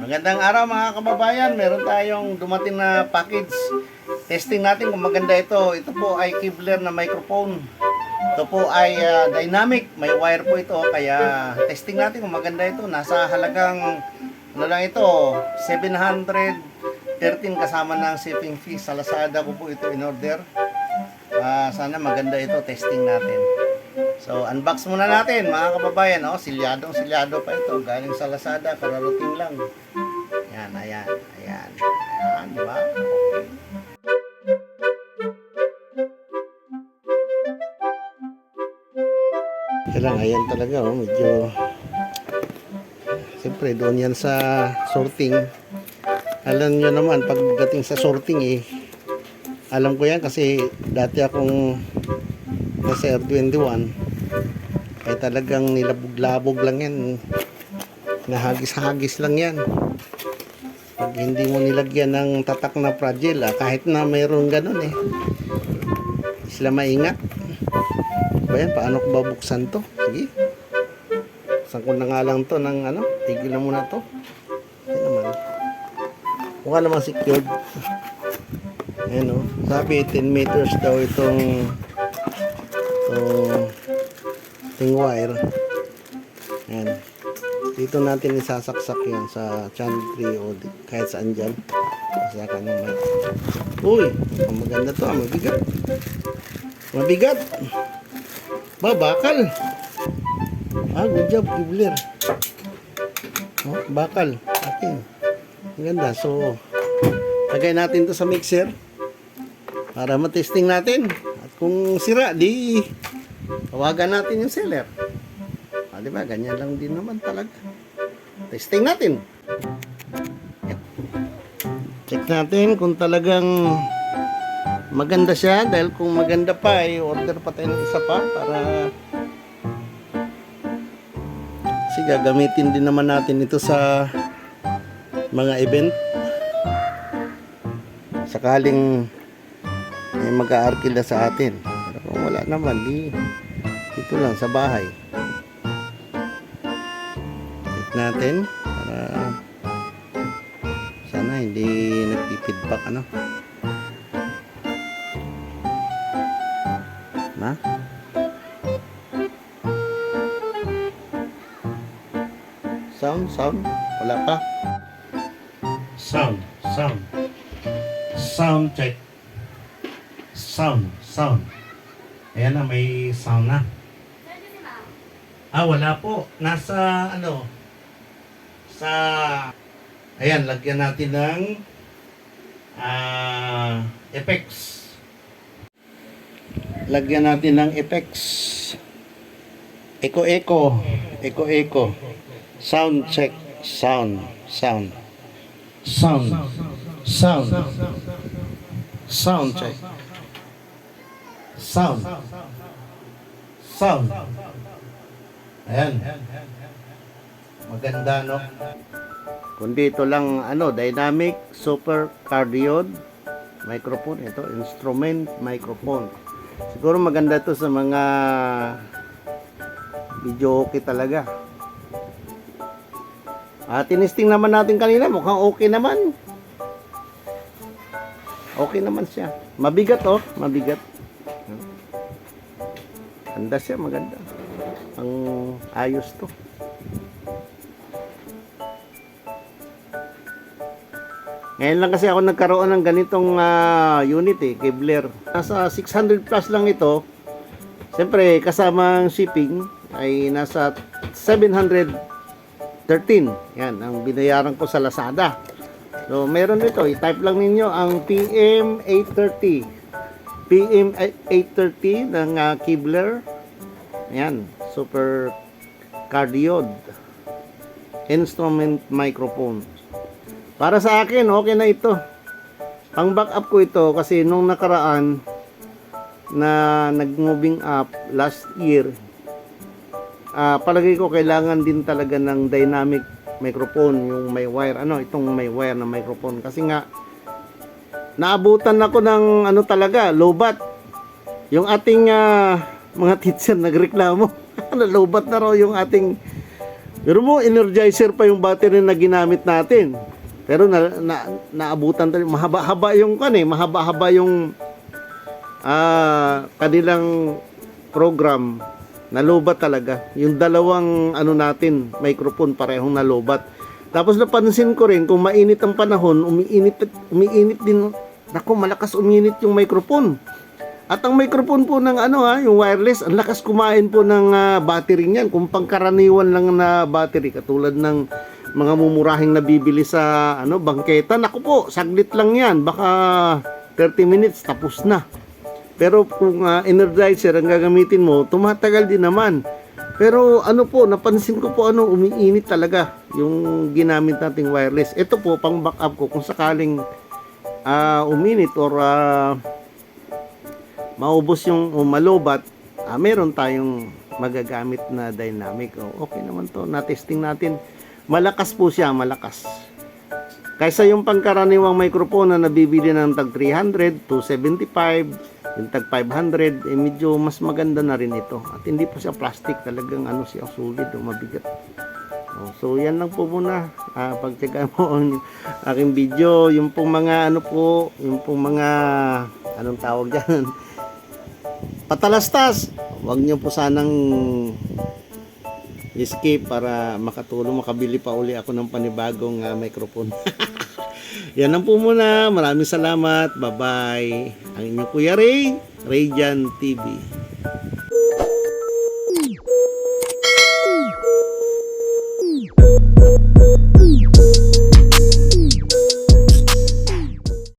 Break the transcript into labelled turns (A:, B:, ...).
A: Magandang araw mga kababayan. Meron tayong dumating na package. Testing natin kung maganda ito. Ito po ay Kevlar na microphone. Ito po ay ah, dynamic. May wire po ito. Kaya testing natin kung maganda ito. Nasa halagang ano lang ito, 713 kasama ng shipping fee. Sa Lazada ko po ito in order. Ah, sana maganda ito. Testing natin. So, unbox muna natin mga kababayan. Oh, silyadong silyado pa ito. Galing sa Lazada, kararating lang. Ayan, ayan, ayan. Ayan, di ba? Okay. Kaya lang, ayan talaga, oh, medyo... Siyempre, doon yan sa sorting. Alam nyo naman, pagdating sa sorting eh, alam ko yan kasi dati akong nasa R21 ay talagang nilabog-labog lang yan. Nahagis-hagis lang yan. Pag hindi mo nilagyan ng tatak na fragile ah, kahit na mayroon ganun eh. Sila maingat. Ba yan? Paano ko babuksan to? Sige. Buksan ko na nga lang to ng ano? Tigil na muna to. Yan naman. Mukha naman secured. Ayan o. Sabi 10 meters daw itong itong itong wire. Ayan. Dito natin isasaksak yan sa channel 3 o kahit saan dyan. Saka ng mic. Uy! Maganda to. ah, Mabigat. Mabigat. Ba, bakal. Ah, good job, Kibler. Oh, bakal. Okay. Ang ganda. So, lagay natin to sa mixer para matesting natin. At kung sira, di tawagan natin yung seller. Ah, di ba? Ganyan lang din naman talaga. Testing natin. Yan. Check natin kung talagang maganda siya. Dahil kung maganda pa, ay order pa tayo ng isa pa para kasi gagamitin din naman natin ito sa mga event sakaling may mag-aarkila sa atin. Pero kung wala naman, di dito lang sa bahay. Check natin para sana hindi nagpi-feedback ano. Na? Sound, sound. Wala pa. Sound, sound. Sound check. Sound, sound. Ayan na, may sound na. Ah, wala po. Nasa, ano, sa, ayan, lagyan natin ng, ah, effects. Lagyan natin ng effects. Echo, echo. Echo, echo. Sound check. Sound, sound. Sound. Sound. Sound check. Sound. Sound. Ayan. Maganda, no? Kundi ito lang, ano, dynamic super cardioid microphone. Ito, instrument microphone. Siguro maganda to sa mga video okay talaga. Ah, tinisting naman natin kanina. Mukhang okay naman. Okay naman siya. Mabigat oh, mabigat. Ganda siya, maganda. Ayos to. Ngayon lang kasi ako nagkaroon ng ganitong ah, unit eh, Kevlar. Nasa 600 plus lang ito. Siyempre, kasama ang shipping ay nasa 713. Yan, ang binayaran ko sa Lazada. So, meron dito. I-type lang ninyo ang PM830. PM830 ng uh, Kevlar. Yan, super cardioid. Instrument microphone. Para sa akin, okay na ito. Ang backup ko ito kasi nung nakaraan na nag-moving up last year, ah palagay ko kailangan din talaga ng dynamic microphone, yung may wire. Ano, itong may wire na microphone. Kasi nga, naabutan ako ng ano talaga, lobat. Yung ating ah, mga teacher nagreklamo. na lobat na raw yung ating Pero mo, energizer pa yung battery na ginamit natin. Pero na, na, naabutan tayo. Mahaba-haba yung kan eh. Mahaba-haba yung ah kanilang program. Nalobat talaga. Yung dalawang ano natin, microphone parehong nalobat. Tapos napansin ko rin, kung mainit ang panahon, umiinit, umiinit din. Naku, malakas uminit yung microphone. At ang microphone po ng ano ha, yung wireless, ang lakas kumain po ng ah, battery niyan. Kung pangkaraniwan lang na battery, katulad ng mga mumurahing nabibili sa ano bangketa, naku po, saglit lang yan. Baka 30 minutes, tapos na. Pero kung ah, energizer ang gagamitin mo, tumatagal din naman. Pero ano po, napansin ko po ano, umiinit talaga yung ginamit nating wireless. Ito po, pang backup ko kung sakaling ah, uminit or ah, maubos yung o malobat, ah, meron tayong magagamit na dynamic. O, okay naman to, na-testing natin. Malakas po siya, malakas. Kaysa yung pangkaraniwang microphone na nabibili ng tag 300, 275, yung tag 500, eh medyo mas maganda na rin ito. At hindi po siya plastic, talagang ano siya, solid o mabigat. Oh, so yan lang po muna. Ah, pagtyagaan mo ang aking video, yung pong mga ano po, yung pong mga anong tawag diyan. Patalastas. Huwag niyo po sanang escape para makatulong makabili pa uli ako ng panibagong ah, microphone. Yan lang po muna. Maraming salamat. Bye-bye. Ang inyong Kuya Ray, Rayjan TV.